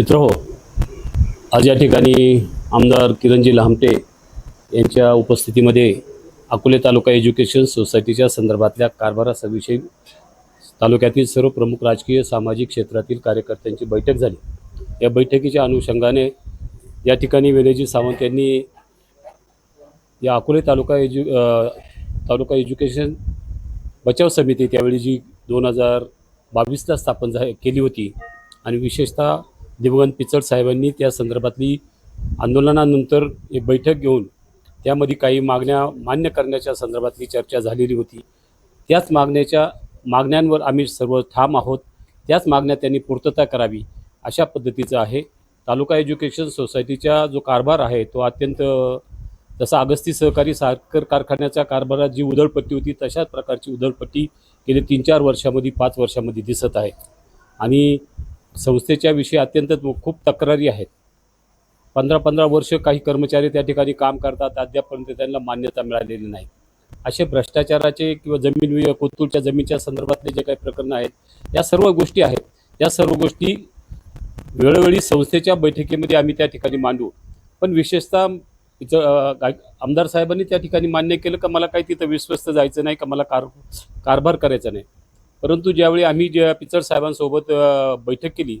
मित्र हो आज या ठिकाणी आमदार किरणजी लहामटे यांच्या उपस्थितीमध्ये अकोले तालुका एज्युकेशन सोसायटीच्या संदर्भातल्या कारभारासविषयी तालुक्यातील सर्व प्रमुख राजकीय सामाजिक क्षेत्रातील कार्यकर्त्यांची बैठक झाली. या बैठकीच्या अनुषंगाने या ठिकाणी विनयजी सावंत यांनी या अकोले तालुका एज्यु तालुका एज्युकेशन बचाव समिती त्यावेळी जी दोन हजार बावीसला स्थापन झा केली होती आणि विशेषतः दिवंगत पिचड साहेबांनी त्या संदर्भातली आंदोलनानंतर एक बैठक घेऊन त्यामध्ये काही मागण्या मान्य करण्याच्या संदर्भातली चर्चा झालेली होती. त्याच मागण्याच्या मागण्यांवर आम्ही सर्व ठाम आहोत. त्याच मागण्या त्यांनी पूर्तता करावी अशा पद्धतीचं आहे. तालुका एज्युकेशन सोसायटीचा जो कारभार आहे तो अत्यंत जसा अगस्ती सहकारी साखर कारखान्याच्या कारभारात जी उधळपट्टी होती तशाच प्रकारची उधळपट्टी गेली तीन चार वर्षामध्ये पाच वर्षामध्ये दिसत आहे. आणि संस्थेच्या विषयी अत्यंत खूप तक्रारी आहेत. पंधरा पंधरा वर्ष काही कर्मचारी त्या ठिकाणी काम करतात. अद्यापपर्यंत त्यांना मान्यता मिळालेली नाही. असे भ्रष्टाचाराचे किंवा जमीन वि- कोतूरच्या जमीनच्या संदर्भातले जे काही प्रकरणं आहेत या सर्व गोष्टी आहेत. या सर्व गोष्टी वेळोवेळी संस्थेच्या बैठकीमध्ये आम्ही त्या ठिकाणी मांडू. पण विशेषतः इथं आमदार साहेबांनी त्या ठिकाणी मान्य केलं का? मला काही तिथं विश्वस्त जायचं नाही का? मला कार कारभार करायचा नाही. परंतु ज्यावेळी आम्ही ज्या पिचड साहेबांसोबत बैठक केली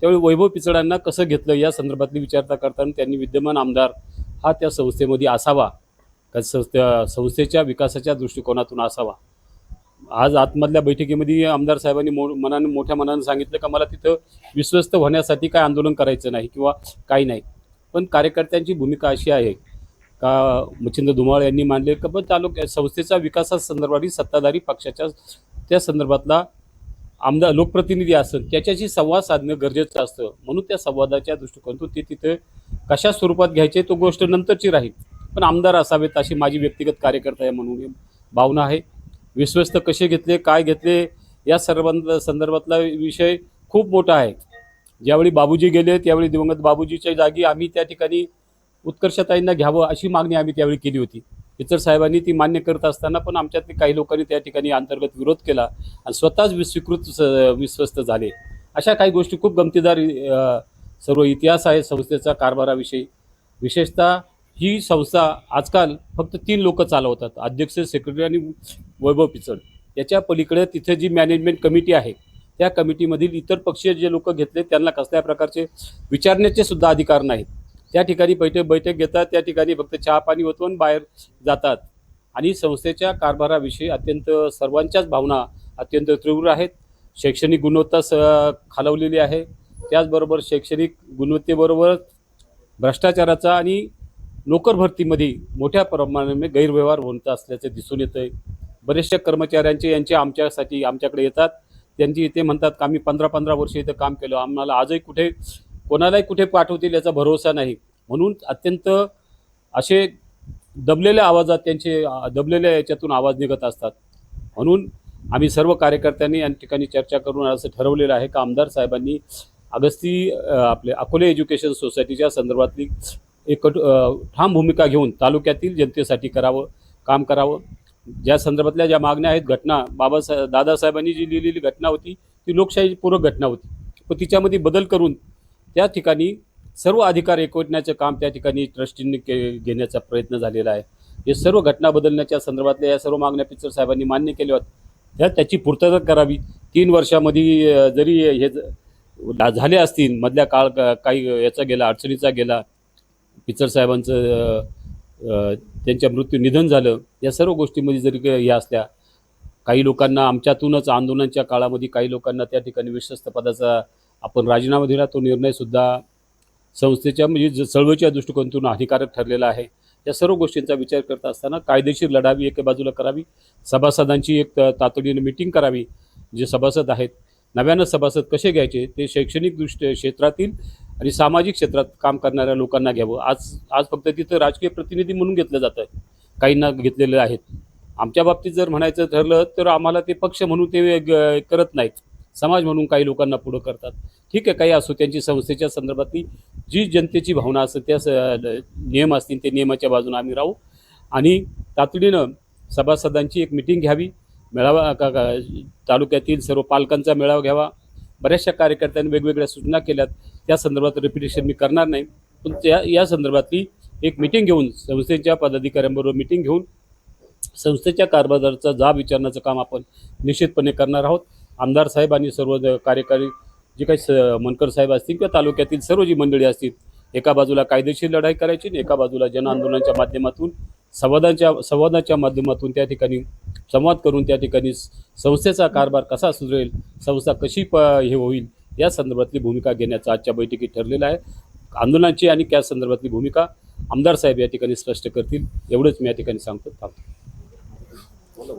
त्यावेळी वैभव पिचडांना कसं घेतलं या संदर्भातली विचारता करताना त्यांनी विद्यमान आमदार हा त्या संस्थेमध्ये असावा का संस्थे संस्थेच्या विकासाच्या दृष्टिकोनातून असावा. आज आतमधल्या बैठकीमध्ये आमदार साहेबांनी मो मनाने मोठ्या मनानं सांगितलं का मला तिथं विश्वस्त होण्यासाठी काय आंदोलन करायचं नाही किंवा काही नाही. पण कार्यकर्त्यांची भूमिका अशी आहे का मच्छिंद्र धुमाळ यांनी मानले का पण तालुक्या संस्थेचा विकासासंदर्भातील सत्ताधारी पक्षाच्या त्या संदर्भातला आमदार लोकप्रतिनिधी असेल त्याच्याशी संवाद साधणं गरजेचं असतं. म्हणून त्या संवादाच्या दृष्टिकोनातून ते तिथे कशा स्वरूपात घ्यायचे तो गोष्ट नंतरची राहील. पण आमदार असावेत अशी माझी व्यक्तिगत कार्यकर्ता आहे म्हणून भावना आहे. विश्वस्त कसे घेतले काय घेतले या सर्वां संदर्भातला विषय खूप मोठा आहे. ज्यावेळी बाबूजी गेले त्यावेळी दिवंगत बाबूजीच्या जागी आम्ही त्या ठिकाणी उत्कर्षताईंना घ्यावं अशी मागणी आम्ही त्यावेळी केली होती. इतर साहेबांनी ती मान्य करत असताना पण आमच्यातले काही लोकांनी त्या ठिकाणी अंतर्गत विरोध केला आणि स्वतःच विस्वीकृत स- विश्वस्त झाले. अशा काही गोष्टी खूप गमतीदार सर्व इतिहास आहे संस्थेचा कारभाराविषयी. विशेषतः ही संस्था आजकाल फक्त तीन लोक चालवतात अध्यक्ष सेक्रेटरी आणि वैभव पिचड. याच्या पलीकडे तिथे जी मॅनेजमेंट कमिटी आहे त्या कमिटीमधील इतर पक्षीय जे लोक घेतले त्यांना कसल्या प्रकारचे विचारण्याचे सुद्धा अधिकार नाहीत. त्या ठिकाणी बैठक बैठक घेतात त्या ठिकाणी फक्त चहा पाणी होतो आणि बाहेर जातात. आणि संस्थेच्या कारभाराविषयी अत्यंत सर्वांच्याच भावना अत्यंत तीव्र आहेत. शैक्षणिक गुणवत्ता स खालवलेली आहे. त्याचबरोबर शैक्षणिक गुणवत्तेबरोबर भ्रष्टाचाराचा आणि नोकर भरतीमध्ये मोठ्या प्रमाणाने गैरव्यवहार होत असल्याचे दिसून येतं आहे बरेचशा कर्मचाऱ्यांचे यांचे आमच्यासाठी आमच्याकडे येतात. त्यांची इथे म्हणतात का आम्ही पंधरा पंधरा वर्ष इथं काम केलं. आम्हाला आजही कुठे कोणालाही कुठे पाठवतील याचा भरोसा नाही. म्हणून अत्यंत असे दबलेल्या आवाजात त्यांचे दबलेल्या याच्यातून आवाज निघत असतात. म्हणून आम्ही सर्व कार्यकर्त्यांनी या ठिकाणी चर्चा करून असं ठरवलेलं आहे का आमदार साहेबांनी अगस्ती आपले अकोले एज्युकेशन सोसायटीच्या संदर्भातली एक कट ठाम भूमिका घेऊन तालुक्यातील जनतेसाठी करावं काम करावं. ज्या संदर्भातल्या ज्या मागण्या आहेत घटना बाबासाहेब दादासाहेबांनी जी लिहिलेली घटना होती ती लोकशाहीपूर्वक घटना होती. पण तिच्यामध्ये बदल करून त्या ठिकाणी सर्व अधिकार एकवटण्याचं काम त्या ठिकाणी ट्रस्टींनी के घेण्याचा प्रयत्न झालेला आहे. हे सर्व घटना बदलण्याच्या संदर्भातल्या या सर्व मागण्या पिक्चर साहेबांनी मान्य केल्या होत्या. त्या त्याची पूर्तता करावी. तीन वर्षामध्ये जरी हे ज- झाले असतील मधल्या काळ काही याचा गेला अडचणीचा गेला पिचर साहेबांचं त्यांच्या मृत्यू निधन झालं या सर्व गोष्टीमध्ये जरी ह्या हे असल्या काही लोकांना आमच्यातूनच आंदोलनाच्या काळामध्ये काही लोकांना त्या ठिकाणी विश्वस्त पदाचा आपण राजीनामा दिला तो निर्णयसुद्धा संस्थेच्या म्हणजे ज- चळवळीच्या दृष्टिकोनातून हानिकारक ठरलेला आहे. या सर्व गोष्टींचा विचार करत असताना कायदेशीर लढावी एका बाजूला करावी सभासदांची एक तातडीने मिटिंग करावी जे सभासद आहेत नव्यानं सभासद कसे घ्यायचे ते शैक्षणिक दृष्टी क्षेत्रातील आणि सामाजिक क्षेत्रात काम करणाऱ्या लोकांना घ्यावं. आज आज फक्त तिथं राजकीय प्रतिनिधी म्हणून घेतलं जातं काहींना घेतलेले आहेत. आमच्या बाबतीत जर म्हणायचं ठरलं तर आम्हाला ते पक्ष म्हणून ते ग- करत नाहीत. समाज म्हणून काही लोकांना पुढं करतात. ठीक आहे काही असो त्यांची संस्थेच्या संदर्भातली जी जनतेची भावना असेल त्या स- नियम असतील ते नियमाच्या बाजूने आम्ही राहू. आणि तातडीनं सभासदांची एक मिटिंग घ्यावी मेळावा का तालुक्यातील सर्व पालकांचा मेळावा घ्यावा. बऱ्याचशा कार्यकर्त्यांनी वेगवेगळ्या सूचना केल्यात. त्या संदर्भात रिपिटेशन मी करणार नाही. पण त्या या संदर्भातली एक मिटिंग घेऊन संस्थेच्या पदाधिकाऱ्यांबरोबर मिटिंग घेऊन संस्थेच्या कारभाराचा जाब विचारण्याचं काम आपण निश्चितपणे करणार आहोत. आमदार साहेब आणि सर्व कार्यकारी जे काही स मनकर साहेब असतील किंवा तालुक्यातील सर्व जी मंडळी असतील एका बाजूला कायदेशीर लढाई करायची आणि एका बाजूला जनआंदोलनाच्या माध्यमातून संवादाच्या संवादाच्या माध्यमातून त्या ठिकाणी संवाद करून त्या ठिकाणी संस्थेचा कारभार कसा सुधरेल संस्था कशी प हे होईल या संदर्भातली भूमिका घेण्याचा आजच्या बैठकीत ठरलेलं आहे. आंदोलनाची आणि त्या संदर्भातली भूमिका आमदार साहेब या ठिकाणी स्पष्ट करतील एवढंच मी या ठिकाणी सांगतो. थांबतो बोला.